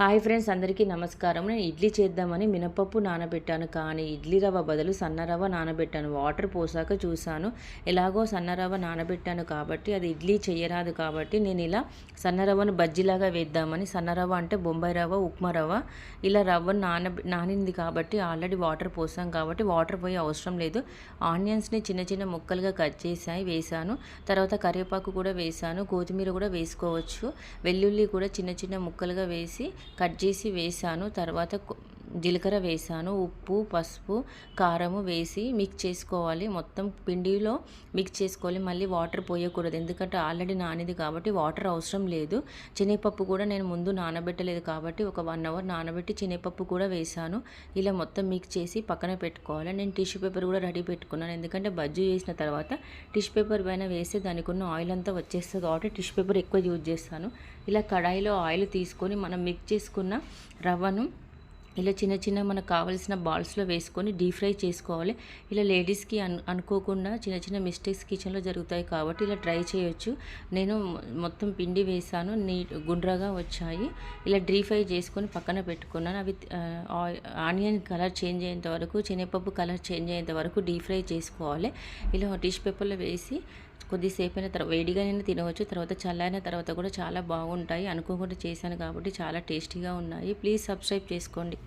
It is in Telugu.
హాయ్ ఫ్రెండ్స్ అందరికీ నమస్కారం. నేను ఇడ్లీ చేద్దామని మినపప్పు నానబెట్టాను. కానీ ఇడ్లీ రవ్వ బదులు సన్న రవ్వ నానబెట్టాను. వాటర్ పోసాక చూశాను. ఎలాగో సన్న రవ్వ నానబెట్టాను కాబట్టి అది ఇడ్లీ చేయరాదు కాబట్టి నేను ఇలా సన్న రవ్వను బజ్జీలాగా వేద్దామని సన్న రవ్వ అంటే బొంబాయి రవ్వ ఉప్మా రవ్వ ఇలా రవ్వను నాన నానింది కాబట్టి ఆల్రెడీ వాటర్ పోసాం కాబట్టి వాటర్ పోయే అవసరం లేదు. ఆనియన్స్ని చిన్న చిన్న ముక్కలుగా కట్ చేసాయి వేసాను తర్వాత కరివేపాకు కూడా వేసాను కొత్తిమీర కూడా వేసుకోవచ్చు. వెల్లుల్లి కూడా చిన్న చిన్న ముక్కలుగా వేసి కట్ చేసి వేసాను తర్వాత జీలకర్ర వేసాను ఉప్పు పసుపు కారము వేసి మిక్స్ చేసుకోవాలి. మొత్తం పిండిలో మిక్స్ చేసుకోవాలి. మళ్ళీ వాటర్ పోయకూడదు. ఎందుకంటే ఆల్రెడీ నానిది కాబట్టి వాటర్ అవసరం లేదు. శనగపప్పు కూడా నేను ముందు నానబెట్టలేదు కాబట్టి ఒక వన్ అవర్ నానబెట్టి శనగపప్పు కూడా వేసాను. ఇలా మొత్తం మిక్స్ చేసి పక్కన పెట్టుకోవాలి. నేను టిష్యూ పేపర్ కూడా రెడీ పెట్టుకున్నాను. ఎందుకంటే బజ్జీ చేసిన తర్వాత టిష్యూ పేపర్ పైన వేస్తే దానికి ఉన్న ఆయిల్ అంతా వచ్చేస్తుంది కాబట్టి టిష్యూ పేపర్ ఎక్కువ యూజ్ చేస్తాను. ఇలా కడాయిలో ఆయిల్ తీసుకొని మనం మిక్స్ చేసుకున్న రవ్వను ఇలా చిన్న చిన్న మనకు కావాల్సిన బాల్స్లో వేసుకొని డీప్ ఫ్రై చేసుకోవాలి. ఇలా లేడీస్కి అన్ అనుకోకుండా చిన్న చిన్న మిస్టేక్స్ కిచెన్లో జరుగుతాయి కాబట్టి ఇలా ట్రై చేయొచ్చు. నేను మొత్తం పిండి వేసాను నీట్ గుండ్రగా వచ్చాయి. ఇలా డీప్ ఫ్రై చేసుకొని పక్కన పెట్టుకున్నాను. అవి ఆనియన్ కలర్ చేంజ్ అయ్యేంత వరకు శనగపప్పు కలర్ చేంజ్ అయ్యేంత వరకు డీప్ ఫ్రై చేసుకోవాలి. ఇలా టిష్ పేపర్లో వేసి కొద్దిసేపు అయిన తర్వాత వేడిగానే తినవచ్చు. తర్వాత చల్లైన తర్వాత కూడా చాలా బాగుంటాయి. అనుకోకుండా చేశాను కాబట్టి చాలా టేస్టీగా ఉన్నాయి. ప్లీజ్ సబ్స్క్రైబ్ చేసుకోండి.